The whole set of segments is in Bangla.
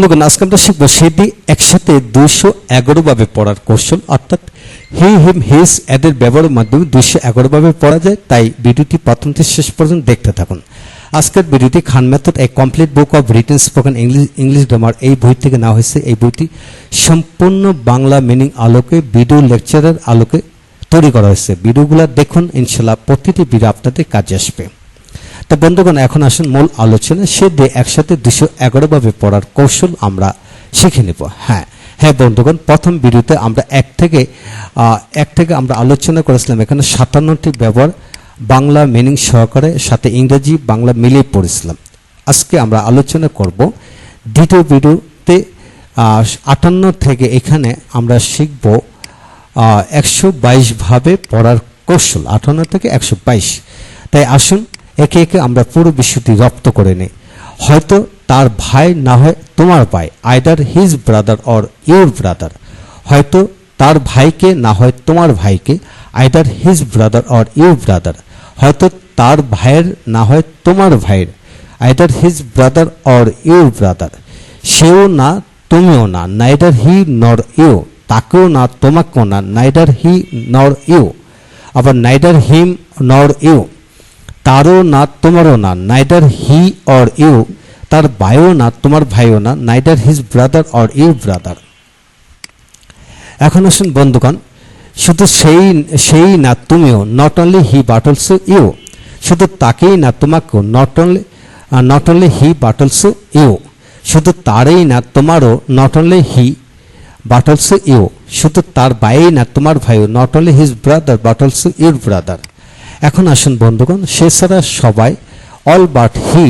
বন্ধুগণ, আজকে আমরা শিখব সেটি একসাথে এগারো ভাবে পড়ার কৌশল। অর্থাৎ হি, হিম হিস এদের ব্যবহারের মাধ্যমে এগারো ভাবে পড়া যায়। তাই ভিডিওটি প্রথম থেকে শেষ পর্যন্ত দেখতে থাকুন। আজকের ভিডিওটি Khan method A complete book of written spoken English English grammar. এই বই থেকে নেওয়া হয়েছে এই বইটি। সম্পূর্ণ বাংলা মিনিং আলোকে, ভিডিও লেকচারের আলোকে তৈরি করা হয়েছে। ভিডিওগুলো দেখুন ইনশাল্লাহ প্রতিটি ভিডিও আপনাদের কাজে আসবে। তো বন্ধুগণ, এখন আসুন মূল আলোচনা সে দিয়ে একসাথে দুশো এগারো ভাবে পড়ার কৌশল আমরা শিখে নেব। হ্যাঁ হ্যাঁ বন্ধুগণ, প্রথম ভিডিওতে আমরা এক থেকে এক থেকে আমরা আলোচনা করেছিলাম এখানে সাতান্নটি ব্যবহার বাংলা মিনিং সহকারে, সাথে ইংরেজি, বাংলা মিলিয়ে পড়েছিলাম। আজকে আমরা আলোচনা করব দ্বিতীয় ভিডিওতে আটান্ন থেকে এখানে আমরা শিখব একশো বাইশ ভাবে পড়ার কৌশল, আটান্ন থেকে একশো বাইশ। তাই আসুন একে একে আমরা পুরো বিশ্বটি রপ্ত করে নিই। হয়তো তার ভাই না হয় তোমার ভাই either his brother or your brother হয়তো তার ভাইকে না হয় তোমার ভাইকে either his brother or your brother হয়তো তার ভাইয়ের না হয় তোমার ভাইয়ের either his brother or your brother সেও না, তুমিও না নাইদার হি নর ইউ তাকেও না, তোমাকেও না নাইদার হি নর ইউ আবার নাইডার হিম নর ইউ তারও না, তোমারও না নাইদার হি অর ইউ তার ভাইও না, তোমার ভাইও না neither his brother or you brother এখন আসুন বন্ধুগণ, শুধু সেই সেই না, তুমিও not only he but also you শুধু তাকেই না, তোমাকেও not only not only he but also you শুধু তারই না, তোমারও not only he but also you শুধু তার ভাই না, তোমার ভাইও not only his brother but your brother এখন আসুন বন্ধুগণ, সে ছাড়া সবাই অল বাট হি,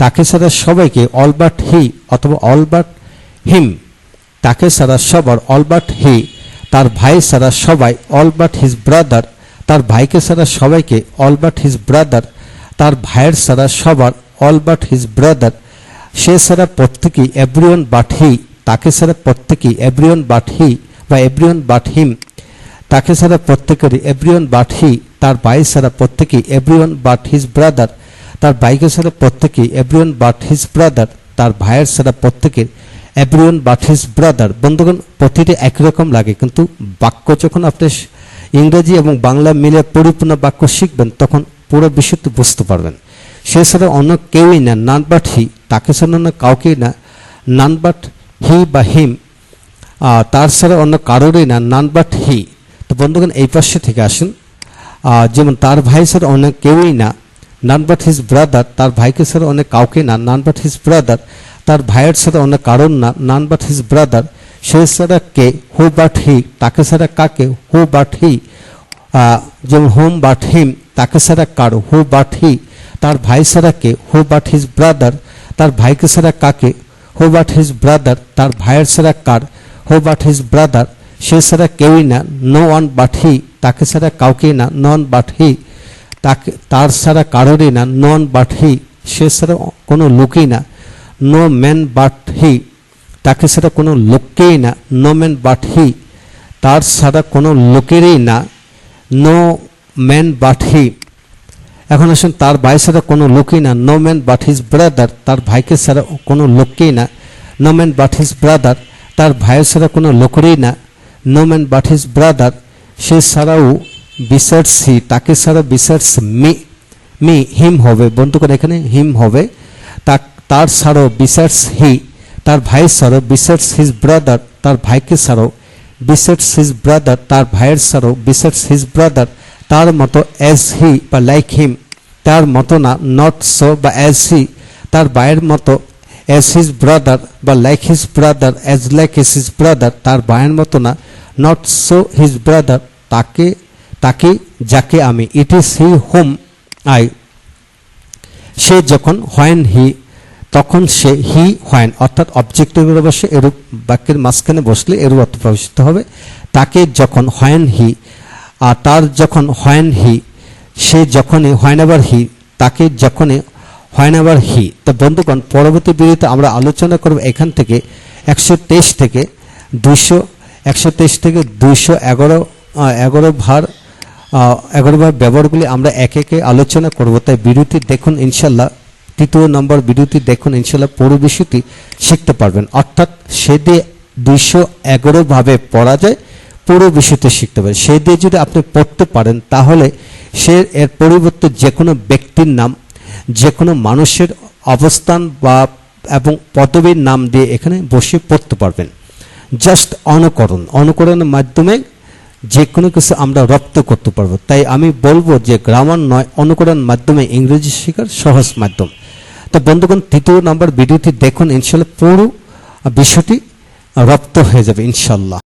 তাকে ছাড়া সবাইকে অল বাট হি অথবা অল বাট হিম, তাকে ছাড়া সবার অল বাট হি, তার ভাই ছাড়া সবাই অল বাট হিজ ব্রাদার, তার ভাইকে ছাড়া সবাইকে অল বাট হিজ ব্রাদার, তার ভাইয়ের ছাড়া সবার অল বাট হিজ ব্রাদার, সে ছাড়া প্রত্যেকেই এভরিওয়ান বাট হি, তাকে ছাড়া প্রত্যেকেই এভরিওয়ান বাট হি বা এভরিওয়ান বাট হিম। তাকে ছাড়া প্রত্যেকেরই এভরিওয়ান বাট হি, তার ভাই ছাড়া প্রত্যেকেই এভরিওয়ান বাট হিজ ব্রাদার, তার ভাইকে ছাড়া প্রত্যেকেই এভরিওয়ান বাট হিজ ব্রাদার, তার ভাইয়ের ছাড়া প্রত্যেকের এভরিওয়ান বাট হিজ ব্রাদার। বন্ধুগণ, প্রতিটি একই রকম লাগে, কিন্তু বাক্য যখন আপনি ইংরেজি এবং বাংলা মিলে পরিপূর্ণ বাক্য শিখবেন, তখন পুরো বিষয়টি বুঝতে পারবেন। সে ছাড়া অন্য কেউই না নান বাট হি তাকে ছাড়া অন্য কাউকেই না নান বাট হি বা হিম তার ছাড়া অন্য কারোরই না নান বাট হি তো বন্ধুগণ, এই পাশে থেকে আসুন। যেমন তার ভাই ছাড়া অনেক কেউই না। নান বাট হিজ ব্রাদার তার ভাইকে ছাড়া অনেক কাউকে না। নান বাট হিজ ব্রাদার তার ভাইয়ের ছাড়া অনেক কারণ না। নান বাট হিজ ব্রাদার সে ছাড়া কে হু বাট হি তাকে ছাড়া কাকে হু বাট হি যেমন হোম বাট হিম তাকে ছাড়া কার হু বাট হি তার ভাই ছাড়া কে হু বাট হিজ ব্রাদার তার ভাইকে ছাড়া কাকে হু বাট হিজ ব্রাদার তার ভাইয়ের ছাড়া কার হু বাট হিজ ব্রাদার সে ছাড়া কেউই না নো ওয়ান বাট হি তাকে ছাড়া কাউকেই না নন বাট হি তাকে, তার ছাড়া কারোরই না নন বাট হি সে ছাড়া কোনো লোকই না নো ম্যান বাট হি তাকে ছাড়া কোনো লোককেই না নো ম্যান বাট হি তার ছাড়া কোনো লোকেরই না নো ম্যান বাট হি এখন আসুন, তার ভাই ছাড়া কোনো লোকই না no man but his brother তার ভাইকে ছাড়া কোনো লোককেই না no man but his brother তার ভাইয়ের ছাড়া কোনো লোকেরই না no man but his brother সে ছাড়াও বিসার্স হি তাকে ছাড়া বিসার্স মি মি হিম হবে বন্ধুগণ এখানে হিম হবে তার ছাড়াও বিসার্স হি তার ভাই ছাড়াও বিসার্স হিজ ব্রাদার তার ভাইকে ছাড়াও বিসার্স হিজ ব্রাদার তার ভাইয়ের ছাড়াও বিসার্স হিজ ব্রাদার তার মতো অ্যাজ হি বা লাইক হিম তার মতো না নট সো বা অ্যাজ হি তার ভাইয়ের মতো অ্যাজ হিজ ব্রাদার বা like his brother as like his brother তার ভাইয়ের মতো না নট সো হিজ ব্রাদার তাকে তাকে, যাকে আমি it is he whom I saw যখন হোয়েন হি তখন সে হি হোয়েন অর্থাৎ অবজেক্টিভের বসে এরূপ বাক্যের মাঝখানে বসলে এরূপ অর্থ প্রবেশিত হবে। তাকে যখন হোয়েন হি আর তার যখন হোয়েন হি সে যখনই হোয়েন এভার হি তাকে যখনই হোয়েন এভার হি তো বন্ধুগণ, পরবর্তী ভিডিওতে আমরা আলোচনা করব এখান থেকে, একশো তেইশ থেকে দুইশো একশো তেইশ থেকে দুইশো এগারো এগারো ভার এগারো বার ব্যবহারগুলি আমরা একে একে আলোচনা করব। তাই ভিডিওটি দেখুন, ইনশাল্লাহ। তৃতীয় নম্বর ভিডিওটি দেখুন, ইনশাল্লাহ পুরো বিষয়টি শিখতে পারবেন। অর্থাৎ সে দিয়ে দুইশো এগারো ভাবে পড়া যায়, পুরো বিষয়টি শিখতে পারেন। সে দিয়ে যদি আপনি পড়তে পারেন, তাহলে সে এর পরিবর্তে যে কোনো ব্যক্তির নাম যে কোনো মানুষের অবস্থান বা এবং পদবীর নাম দিয়ে এখানে বসে পড়তে পারবেন। জাস্ট অনুকরণ। অনুকরণের মাধ্যমে যে কোনো কিছু আমরা রপ্ত করতে পারব। তাই আমি বলব যে গ্রামার নয় অনুকরণ মাধ্যমে ইংরেজি শেখার সহজ মাধ্যম। তো বন্ধুগণ, তৃতীয় নাম্বার ভিডিওটি দেখুন, ইনশাল্লাহ পুরো বিষয়টি রপ্ত হয়ে যাবে, ইনশাল্লাহ।